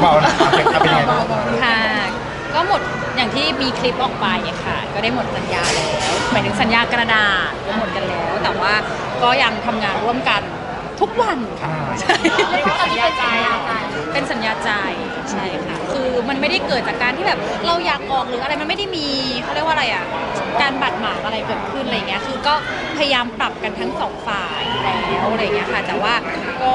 เบาๆนะเอาเป็นเอาเป็นยังไงบ้างค่ะ ก็หมดอย่างที่มีคลิปออกไปค่ะ ก็ได้หมดสัญญาแล้วหมายถึงสัญญากระดาษก็หมดกันแล้ว แต่ว่าก็ยังทำงานร่วมกันทุกวันอ่าใช่สัญญาใจเป็นสัญญาใจใช่ค่ะ คือมันไม่ได้เกิดจากการที่แบบเราอยากออกหรืออะไรมันไม่ได้มีเขาเรียกว่าอะไรอะการบัดหมางอะไรเกิดขึ้นอะไรเงี้ยคือก็พยายามปรับกันทั้งสองฝ่ายแล้วอะไรเงี้ยค่ะ แต่ว่าก็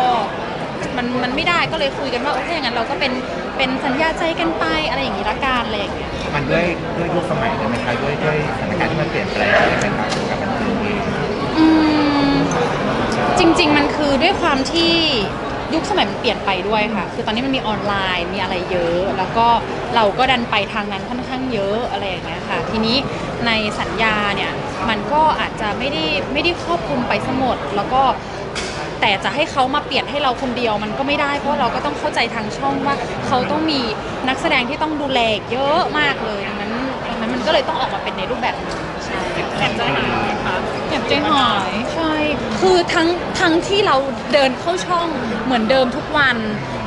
มันมันไม่ได้ก็เลยคุยกันว่าโอเคอย่างนั้นเราก็เป็นเป็นสัญญาใจกันไปอะไรอย่างงี้ละกันอะไรอย่างเงี้ยมันด้วยด้วยยุคสมัยด้วยไหมคะด้วยด้วยสถานการณ์ที่มันเปลี่ยนแปลงด้วยไหมคะกับมันเองอืมจริง ๆ มันคือด้วยความที่ยุคสมัยมันเปลี่ยนไปด้วยค่ะ คือตอนนี้มันมีออนไลน์มีอะไรเยอะ แล้วก็เราก็ดันไปทางนั้นค่อนข้างเยอะอะไรอย่างเงี้ยค่ะ ทีนี้ในสัญญาเนี่ยมันก็อาจจะไม่ได้ไม่ได้ครอบคลุมไปทั้งหมด แล้วก็ แต่จะให้เขามาเปลี่ยนให้เราคนเดียวมันก็ไม่ได้ เพราะเราก็ต้องเข้าใจทางช่องว่าเขาต้องมีนักแสดงที่ต้องดูแลอีกเยอะมากเลยดังนั้นดังนั้นมันก็เลยต้องออกมาเป็นในรูปแบบนี้ใช่แอบใจหายคะเก็บใจหายใช่คือทั้งทั้งที่เราเดินเข้าช่องเหมือนเดิมทุกวัน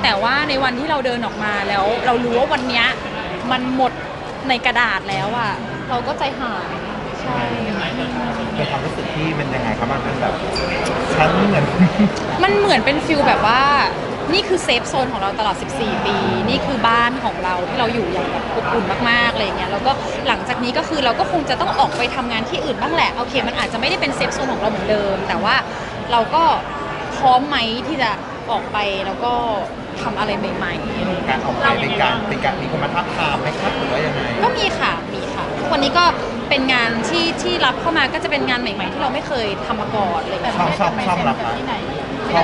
แต่ว่าในวันที่เราเดินออกมาแล้ว เรารู้ว่าวันนี้มันหมดในกระดาษแล้วอะเราก็ใจหาย ใช่เป็นความรู้สึกที่มันยังไงครับมันเป็นแบบชั้นเหมือนมันเหมือนเป็นฟิลแบบว่า นี่คือเซฟโซนของเราตลอด 14 ปี นี่คือบ้านของเราที่เราอยู่อย่างแบบอบอุ่นมากๆอะไรอย่างเงี้ย แล้วก็หลังจากนี้ก็คือเราก็คงจะต้องออกไปทำงานที่อื่นบ้างแหละ โอเค มันอาจจะไม่ได้เป็นเซฟโซนของเราเหมือนเดิม แต่ว่าเราก็พร้อมไหมที่จะออกไปแล้วก็ทำอะไรใหม่ๆอะไรอย่างเงี้ย การออกไปเป็นการเป็นการมีคนมาทับทามไหมครับหรือว่ายังไงก็มีค่ะ มีค่ะ ทุกวันนี้ก็ เป็นงานที่ที่รับเข้ามาก็จะเป็นงานใหม่ๆ ที่เราไม่เคยทำมาก่อนอะไรอย่างเลยช่องช่องช่องรับคะที่ไหน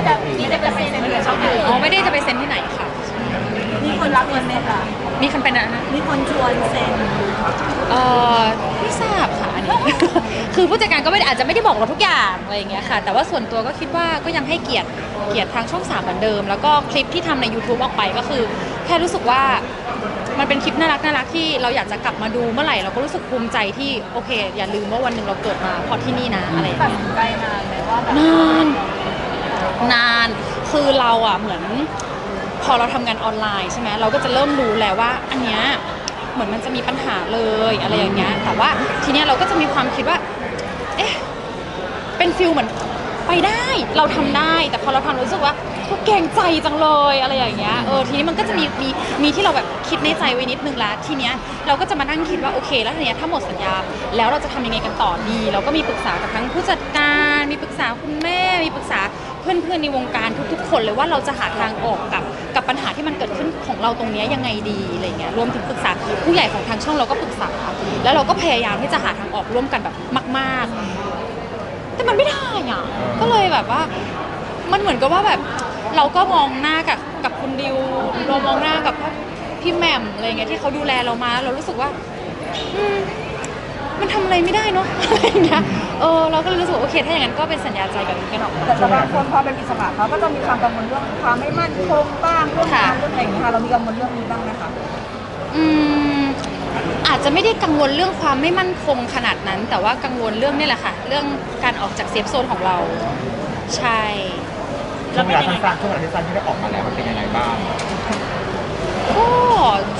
ช่องอื่นที่จะไปเซ็นหรือช่องอื่นอ๋อไม่ได้จะไปเซ็นที่ไหนค่ะ มีคนรับเงินไหมคะมีคนเป็นอะไรนะ มีคนชวนเซ็นเออไม่ทราบค่ะอันนี้ คือผู้จัดการก็ไม่ได้อาจจะไม่ได้บอกเราทุกอย่างอะไรอย่างเงี้ยค่ะ แต่ว่าส่วนตัวก็คิดว่าก็ยังให้เกียรติเกียรติทางช่องสามเหมือนเดิม แล้วก็คลิปที่ทำใน YouTube ออกไปก็คือ แค่รู้สึกว่า มันเป็นคลิปน่ารักน่ารักที่เราอยากจะกลับมาดูเมื่อไหร่เราก็รู้สึกภูมิใจที่โอเค อย่าลืมว่าวันหนึ่งเราเกิดมาเพราะที่นี่นะอะไรอย่างตัดเงี้ย สินใจนานไหมว่าแบบนานนานคือเราอะเหมือน พอเราทำงานออนไลน์ใช่ไหมเราก็จะเริ่มรู้แล้วว่า อันเนี้ยเหมือนมันจะมีปัญหาเลยอะไรอย่างเงี้ยแต่ว่าทีเนี้ยเราก็จะมีความคิดว่า เอ๊ะเป็นฟิลเหมือน ไปได้เราทำได้ แต่พอเราทำรารู้สึกว่าก็เกรงใจจังเลยอะไรอย่างเงี้ยเออทีนี้มันก็จะมีมีมีที่เราแบบคิดในใจไว้นิดนึงละทีเนี้ยเราก็จะมานั่งคิดว่าโอเค แล้วทีเนี้ยถ้าหมดสัญญาแล้วเราจะทำยังไงกันต่อดี เราก็มีปรึกษากับทั้งผู้จัดการมีปรึกษาคุณแม่ มีปรึกษาเพื่อนๆในวงการทุกๆ คนเลยว่าเราจะหาทางออกกับกับปัญหาที่มันเกิดขึ้นของเราตรงเนี้ยยังไงดีอะไรเงี้ยรวมถึงปรึกษาผู้ใหญ่ของทางช่องเราก็ปรึกษา แล้วเราก็พยายามที่จะหาทางออกร่วมกันแบบมาก ๆ แต่มันไม่ได้อะก็เลยแบบว่า มันเหมือนกับว่าแบบ เราก็มองหน้ากับกับคุณดิวเรามองหน้ากับพี่แหม่มอะไรเงี้ยที่เขาดูแลเรามา เรารู้สึกว่าอืมมันทำอะไรไม่ได้เนาะอะไรอย่างเงี้ยเออเราก็เลยรู้สึกว่าโอเค ถ้าอย่างนั้นก็เป็นสัญญาใจกับกันออกมา แต่สำหรับคนพอเป็นอิสระเขาก็จะมีความกังวลเรื่องความไม่มั่นคงบ้างเรื่องงานค่ะเรื่องอะไรอย่างเงี้ยค่ะเรามีกังวลเรื่องนี้บ้างไหมคะ อืม อาจจะไม่ได้กังวลเรื่องความไม่มั่นคงขนาดนั้น แต่ว่ากังวลเรื่องนี่แหละค่ะ เรื่องการออกจากเซฟโซนของเรา ใช่ ช่วงเวลาสั้นๆช่วงเวลาสั้นๆที่ได้ออกมาแล้วมันเป็นยังไงบ้าง ก็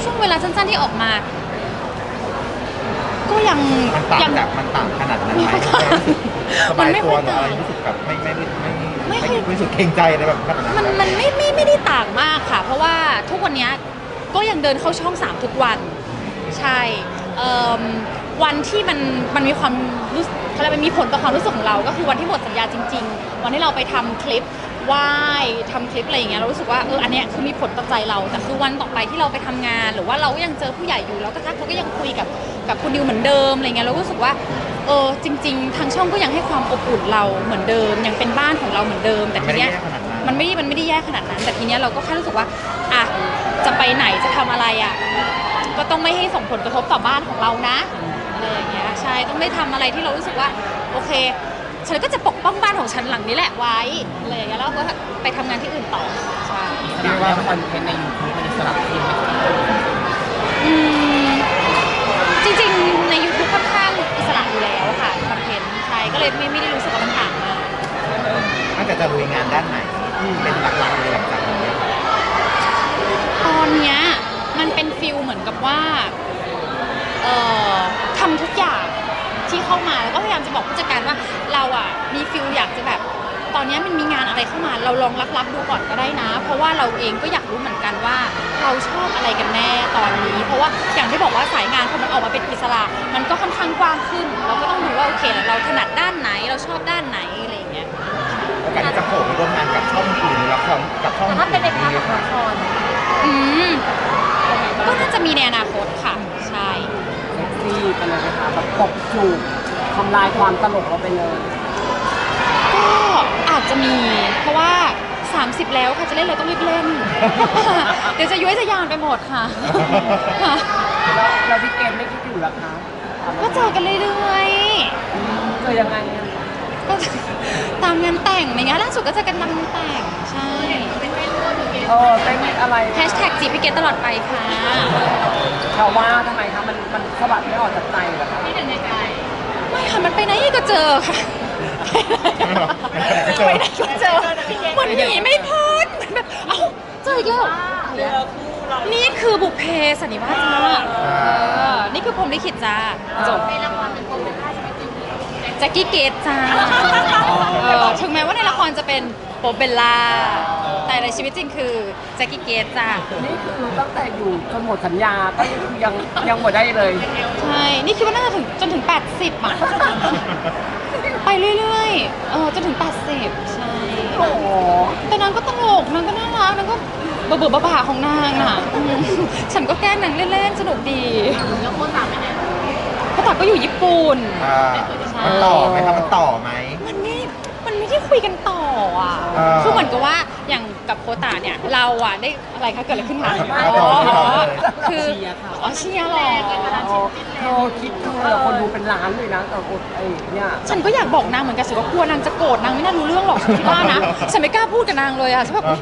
ช่วงเวลาสั้นๆที่ออกมา ก็ยังมันต่างยั จากมันต่างขนาดนั้นไหมไม่ค่อยต่างสบายมันไม่ตัวค่อยหรืออะไรต่างรู้สึกแบบไม่ไม่ไม่ไม่ไม่ไม่ค่อยรู้สึกเกรงใจอะไรแบบขนาดนั้นมันมันไม่ไม่ไม่ได้ต่างมากค่ะ เพราะว่าทุกวันเนี้ยก็ยังเดินเข้าช่องสามทุกวัน ใช่เอิ่มวันที่มันมันมีความรู้สึกอะไรยกมันมีผลต่อความรู้สึกของเรา ก็คือวันที่หมดสัญญาจริง ๆ วันที่เราไปทำคลิปไหว้ทำคลิปอะไรอย่างเงี้ยเรารู้สึกว่าเอออันเนี้ยคือมีผลต่อใจเราแต่คือวันต่อไปที่เราไปทำงาน หรือว่าเราก็ยังเจอผู้ใหญ่อยู่เราก็ทักเราก็ยังคุยกับกับคุณดิวเหมือนเดิมอะไรเงี้ยเราก็รู้สึกว่าเออจริง ๆ ทางช่องก็ยังให้ความอบอุ่นเราเหมือนเดิม ยังเป็นบ้านของเราเหมือนเดิม แต่มันทีไม่ได้เนี้ยแย่ขนาดนั้น มันไม่ได้มันไม่ได้แย่ขนาดนั้น แต่ทีเนี้ยเราก็แค่รู้สึกว่าอะจะไปไหนจะทำอะไรอะ ก็ต้องไม่ให้ส่งผลกระทบต่อบ้านของเรานะอะไรอย่างเงี้ยใช่ต้องไม่ทำอะไรที่เรารู้สึกว่าโอเค ฉันก็จะปกป้องบ้านของฉันหลังนี้แหละไว้อะไรอย่างเงี้ยแล้วก็ไปทำงานที่อื่นต่อใช่ เรียกว่าคอนเทนต์ในยูทูบมันอิสระขึ้นไหมครับอืมจริงๆ ใน YouTube ค่อนข้างอิสระอยู่แล้วค่ะคอนเทนต์ใช่ก็เลยไม่ไม่ได้รู้สึกว่ามันต่างมากน่าจะจะลุยงานด้านไหนเป็นหลักๆเลยหลังจากนี้ ตอนเนี้ย มันเป็นฟิลเหมือนกับว่าเอ่อทำทุกอย่างที่เข้ามาแล้วก็พยายามจะบอกผู้จัดการว่าเราอะมีฟิลอยากจะแบบ ตอนเนี้ยมันมีงานอะไรเข้ามา เราลองรับรับๆดูก่อนก็ได้นะ เพราะว่าเราเองก็อยากรู้เหมือนกันว่า เราชอบอะไรกันแน่ตอนนี้ เพราะว่าอย่างที่บอกว่าสายงานพอมันออกมาเป็นอิสระ มันก็ค่อนข้างกว้างขึ้น เราก็ต้องดูว่าโอเคเราถนัดด้านไหนเราชอบด้านไหนอะไรอย่างเงี้ย โอกาสที่จะโผล่ไปร่วมงานกับช่องอื่นหรือละครกับช่องแต่อื่ถ้าเป็นในนพาร์ทมีของไหมละครอืม ก็น่าจะมีในอนาคตค่ะ ใช่ เซ็กซี่ไปเลยนะคะแบบตบจูบทำลายความตลกเราไปเลย ก็อาจจะมี เพราะว่า 30 แล้วค่ะจะเล่นอะไรต้องรีบเล่น เดี๋ยวจะย้วยจะยานไปหมดค่ะค่ะ แล้วแล้วพี่เกมไม่คิดอยู่เหรอคะก็เจอกันเรื่อยเจอยังไงอะ ๆก็ตามงานแต่งในงานล่าสุดก็เจอกันตามงานแต่งใช่ เออเต้นอะไรแฮชแท็กจีพี่เกตตลอดไปค่ะเราว่าทำไมคะมันมันสะบัดไม่ออกจากใจเหรอคะไม่ค่ะมันไปไหนก็เจอค่ะไปไหนก็เจอมันหนีไม่พ้นมันแบบเอ้าเจออีกแล้วนี่คือบุพเพสันนิวาสจ้าเออนี่คือพรหมลิขิตจ้าจบ แจ็คกี้เกตจ้าเออถึงแม้ว่าในละครจะเป็นโปเบลล่า แต่ในชีวิตจริงคือแจ็คกี้เกตจ้านี่คือตั้งแต่อยู่จนหมดสัญญาก็ยังยังหมดได้เลย ใช่ นี่คิดว่าน่าจะถึงจนถึง 80อะ ไปเรื่อยๆ เออจนถึง 80 ใช่โอ้โหแต่นางก็ตลกนางก็น่ารักนางก็เบื่อเบื่อบ้าๆของนางน่ะอืมฉันก็แกล้งนางเล่นๆ สนุกดีแล้วโคตาไปไหนโคตาก็อยู่ญี่ปุ่น อ่ามันต่อไหมครับมันต่อไหม มันไม่ มันไม่ได้คุยกันต่ออะ อ่าคือเหมือนกับว่าอย่างกับโคตาเนี่ยเราอะได้อะไรคะเกิดอะไรขึ้นคะไม่อ๋อไม่ไม่คือเชียร์ค่ะอ๋อเชียร์เหรอ เธอคิดดูเลยคนดูเป็นล้านเลยนะแต่คนไอ้เนี่ยฉันก็อยากบอกนางเหมือนกันฉันก็กลัวนางจะโกรธนางไม่น่ารู้เรื่องหรอกฉันคิดว่านะ ฉันไม่กล้าพูดกับนางเลยอะฉันแบบอุ๊ย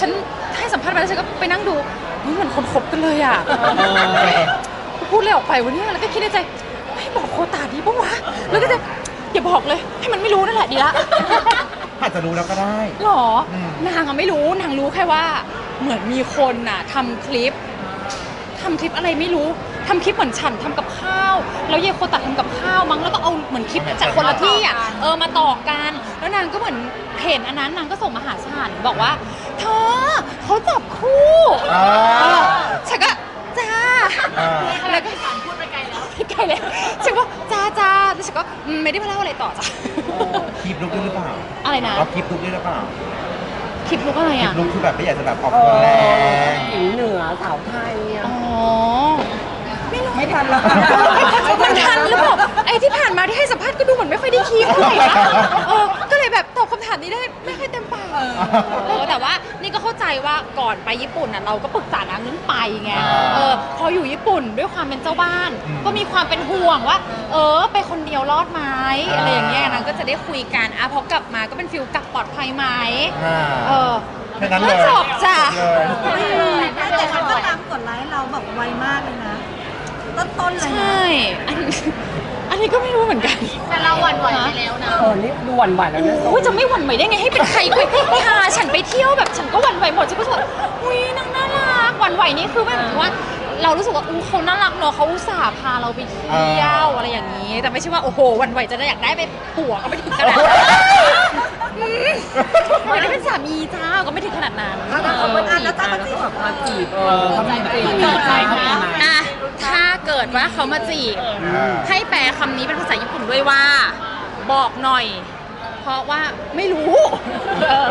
ฉันให้สัมภาษณ์มาแล้วฉันก็ไปนั่งดูเฮ้ยเหมือนคนคบกันเลยอะพูดเลยออกไปวันนี้แล้วก็คิดในใจไม่ บอกโคตาดีปะวะ แล้วก็จะอย่าบอกเลย ให้มันไม่รู้นั่นแหละดีละอาจจะรู้แล้วก็ได้ หรอ อืม นางอะไม่รู้ นางรู้แค่ว่า เหมือนมีคนน่ะทำคลิปทำคลิปอะไรไม่รู้ทำคลิปเหมือนฉันทำกับข้าว แล้วเยโคตัดทำกับข้าวมั้ง แล้วก็เอาเหมือนคลิปจากคนละที่อะ เออ มาต่อกัน แล้วนางก็เหมือนเห็นอันนั้นนางก็ส่งมาหาฉันบอกว่า เธอเขาจับคู่อ่า เออฉันก็จ้า อ่า แล้วก็ พูดไปไกลแล้วไปไกลแล้วฉั ฉันก็อืมไม่ได้มาเล่าอะไรต่อจ้ะคลิปลุกด้วยหรือเปล่าอะไรนะเราคลิปลุกด้วยหรือเปล่าคลิปลุกอะไรคลิอะปลุกคือแบบไม่อยากจะแบบออกเอตัวอแรง หญิงเหนือสาวไทยเนี่ย อ๋อ ไม่รู้ไม่ทันแล้วมันทันหรือเปล่าไอ้ที่ผ่านมาที่ให้สัมภาษณ์ก็ดูเหมือนไม่ค่อยได้คีบเท่าไหร่นะเออก็เลยแบบตอบคำถามนี้ได้ไม่ค่อยเต็มปากเออแต่ว่านี่ก็เข้าใจว่าก่อนไปญี่ปุ่นน่ะเราก็ปรึกษานางเรื่องไปไงเออพออยู่ญี่ปุ่นด้วยความเป็นเจ้าบ้าน ก็มีความเป็นห่วงว่า เออ ไปคนเดียวรอดไหมอะไรอย่างเงี้ยนางก็จะได้คุยกันอะพอกลับมาก็เป็นฟิลกลับปลอดภัยไหมอ่าเออแค่นั้นเลยจบจ้ะเลยแต่เขาก็ตามกดไลค์เราแบบไวมากเลยนะ ต้นๆเลยใชนะ่อันอันนี้ก็ไม่รู้เหมือนกัน แต่เราหวั่นไหวไปแล้วนะ เออนี่ดูหวั่นไหวแล้วเนี่ยโอ้ยจะไม่หวั่นไหวได้ไงให้เป็นใครคุยพาฉันไปเที่ยวแบบฉันก็หวั่นไหวหมดฉันก็รู้สึกว่าอุ้ยนางน่ารักหวั่นไหวนี่คือแบบว่าเรารู้สึกว่าอู้เขาน่ารักเนอะเขาอุตส่าห์พาเราไปเที่ยวอะไรอย่างนี้ แต่ไม่ใช่ว่าโอ้โหหวั่นไหวจะได้อยากได้ไปผัวก็ไม่ถึงขนาดนั้นอืมอยากได้เป็นสามีจ้าก็ไม่ถึงขนาดนั้น แล้วถ้าเขาอ่านแล้วถ้าเขาจีบแบบมาจีบเออเขามีจีบเปิดใจไหม อะถ้า เกิดว่าเขามาจีบอ่าให้แปลคำนี้เป็นภาษาญี่ปุ่นด้วยว่า บอกหน่อย เพราะว่าไม่รู้เออ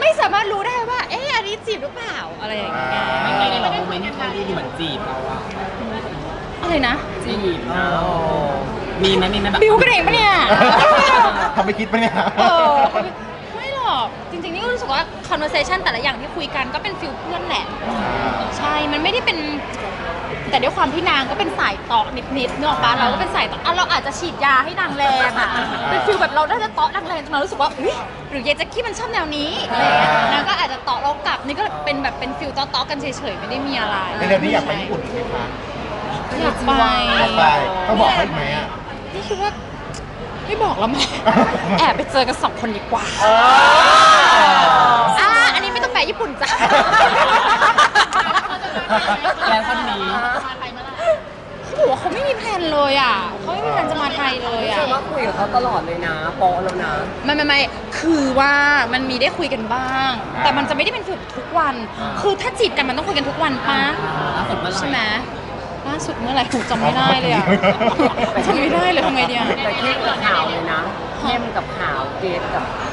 ไม่สามารถรู้ได้ว่า เอ๊ะอันนี้จีบหรือเปล่าอะไรอย่างเงี้ยไม่ไงในโมเมนต์ที่เขาดูเหมือนจีบเราอะอะไรนะจีบนะมีไหมมีไหมแบบบิวกันเองปะเนี่ย ทำไปคิดปะเนี่ย เออไม่หรอกจริงๆนี่ก็รู้สึกว่า conversation แต่ละอย่างที่คุยกันก็เป็นฟิลเพื่อนแหละ ใช่ มันไม่ได้เป็น แต่ด้วยความที่นางก็เป็นสายต่อนิดๆเนกอะปะเราก็เป็นสายต่ออะเราอาจจะฉีดยาให้นางแรงอะเป็นฟิลแบบเราได้จะเตาะนางแรงจนเรารู้สึกว่าอุ๊ยหรือเยายแจ็คกี้มันชอบแนวนี้อะไรอย่างเงี้ยนางก็อาจจะเตาะเรากลับนี่ก็เป็นแบบเป็นฟิลเตาะๆกันเฉยๆไม่ได้มีอะไรในเดือนนี้อยากไปญี่ปุ่นอีกไหมคะอยากไป อยากไปต้องบอกเขาอีกไหมอะ นี่คิดว่าไม่บอกแล้วไหม แอบไปเจอกันสองคนดีกว่าอ่าอันนี้ไม่ต้องแปลญี่ปุ่นจ้ะ แล้วคนนี้มาไทยเมื่อไหร่เขาบอกว่าเขาไม่มีแพลนเลยอะเขาไม่มีแพลนจะมาไทยเลยแสอะดงว่าคุยกับเขาตลอดเลยนะโปะแล้วนะ ไม่ไม่ไม่คือว่ามันมีได้คุยกันบ้างแต่มันจะไม่ได้เป็นทุกวันคือถ้าจีบกันมันต้องคุยกันทุกวันปะล่าสุดเมื่อไหร่ ใช่ไหมล่าสุดเมื่อไหร่ผมจำไม่ได้เลยอะ จำไม่ได้เลยทำไงดีอะแต่เข้มกับข่าวเลยนะเข้มกับข่าวเกดกับข่าว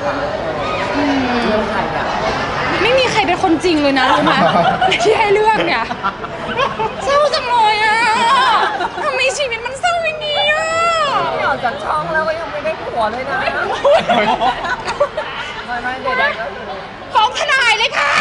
เออเรื่องใครอะ ไม่มีใครเป็นคนจริงเลยนะรู้ไหมที่ให้เลือกเนี่ยเศร้าจังเลยอะทำไมชีวิตมันเศร้าอย่างนี้อะไม่ออกจากช่องแล้วก็ยังไม่ได้ผัวเลยนะไม่ไม่เด็กๆก็คือฟ้องทนายเลยค่ะ